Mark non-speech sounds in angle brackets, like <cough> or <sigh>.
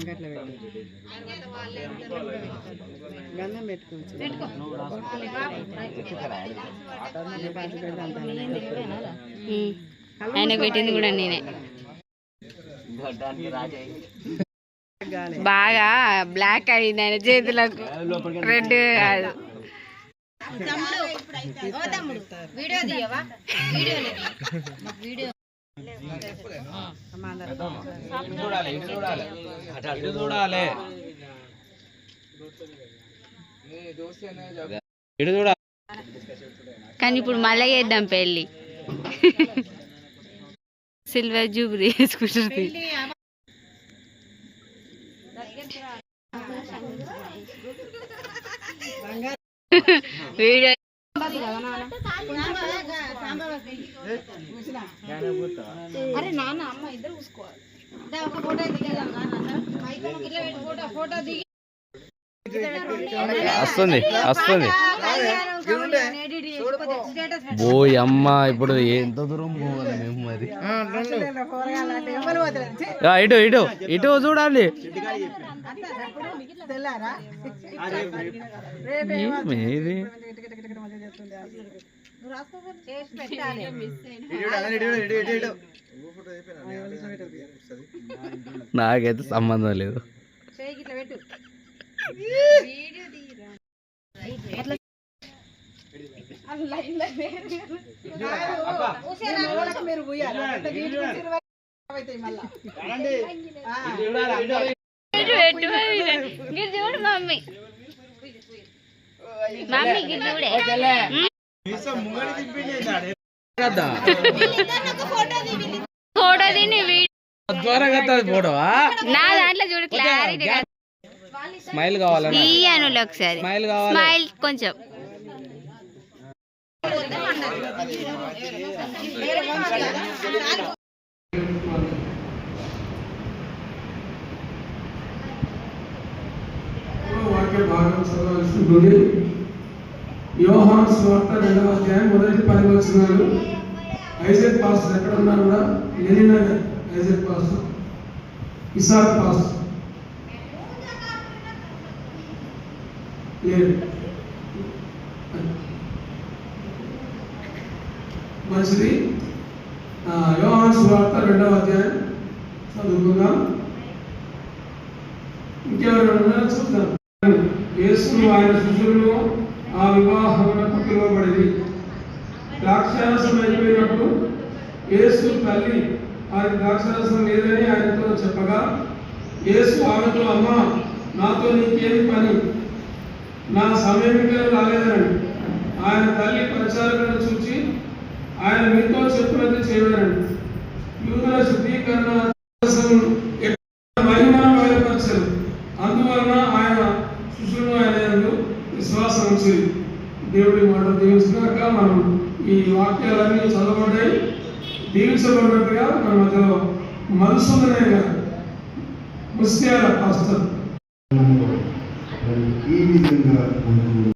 Daddy గంధం పెట్టుకోవచ్చు. ఆయనకు పెట్టింది కూడా నేనే. బాగా బ్లాక్ అయింది ఆయన చేతులకు రెడ్ కాదు. ఇటు <laughs> చూడాలి ఇటు చూడాలి. అటు ఇటు చూడాలి. ఇటు చూడాలి. కానీ ఇప్పుడు మళ్ళీ చేద్దాం పెళ్ళి. సిల్వర్ జూబ్లీ వేసుకుంటుంది. వీడియో అరే నాన్న అమ్మ ఇద్దరు చూసుకోవాలి ఒక ఫోటో దిగదాం నాన్న. ఫోటో దిగి వస్తుంది వస్తుంది. ఓయ్ అమ్మ ఇప్పుడు ఎంత దూరం పోవాలి మేము మరి. ఆ, ఇటు ఇటు ఇటు చూడాలి తెల్లారా ఏమి ఇది? చేసి పెట్టాలి నాకైతే సంబంధం లేదు. గిటు చూడు మమ్మీ మమ్మీ చూడే ఫోటో ఫోటోవా? నా దాంట్లో చూడు క్లారిటీ స్మైల్ అనులు ఒకసారి. స్మైల్ కావాలి. స్మైల్ కొంచెం. వాక్య భాగం యోహాన్ స్వార్త రెండవ అధ్యాయం మొదటి పది వచ్చినాలు ఐజెక్ పాస్టర్ ఎక్కడ ఉన్నారు కూడా? Lenin Isaac pastor. Isaac pastor. లేరు మంచిది. ఆ, యోహాన్ స్వార్త రెండవ అధ్యాయం. చదువుకుందాం. ఇంకెవరు చూద్దాం. యేసు ఆయన శిష్యులను ఆ వివాహమునకు పిలువబడింది ద్రాక్షారసం అయిపోయినప్పుడు యేసు తల్లి ఆయన ద్రాక్షారసం లేదని ఆయనతో చెప్పగా యేసు ఆమెతో అమ్మ నాతో నీకేమి పని? నా సమయం ఇంకా ఆయన తల్లి ప్రచారకులను చూచి ఆయన మీతో చెప్పినది చేయలేనండి యూదుల శుద్ధీకరణ కోసం బయలుపరచరు అందువలన ఆయన శిష్యులు ఆయన విశ్వాసం ఉంచి దేవుడి మాట దీవించినాక మనం ఈ వాక్యాలన్నీ చదవబడ్డాయి. దీవించబడినట్టుగా మన మధ్యలో మనసులనే ముస్యాల పాస్టర్ ఈ విధంగా ఉంటూ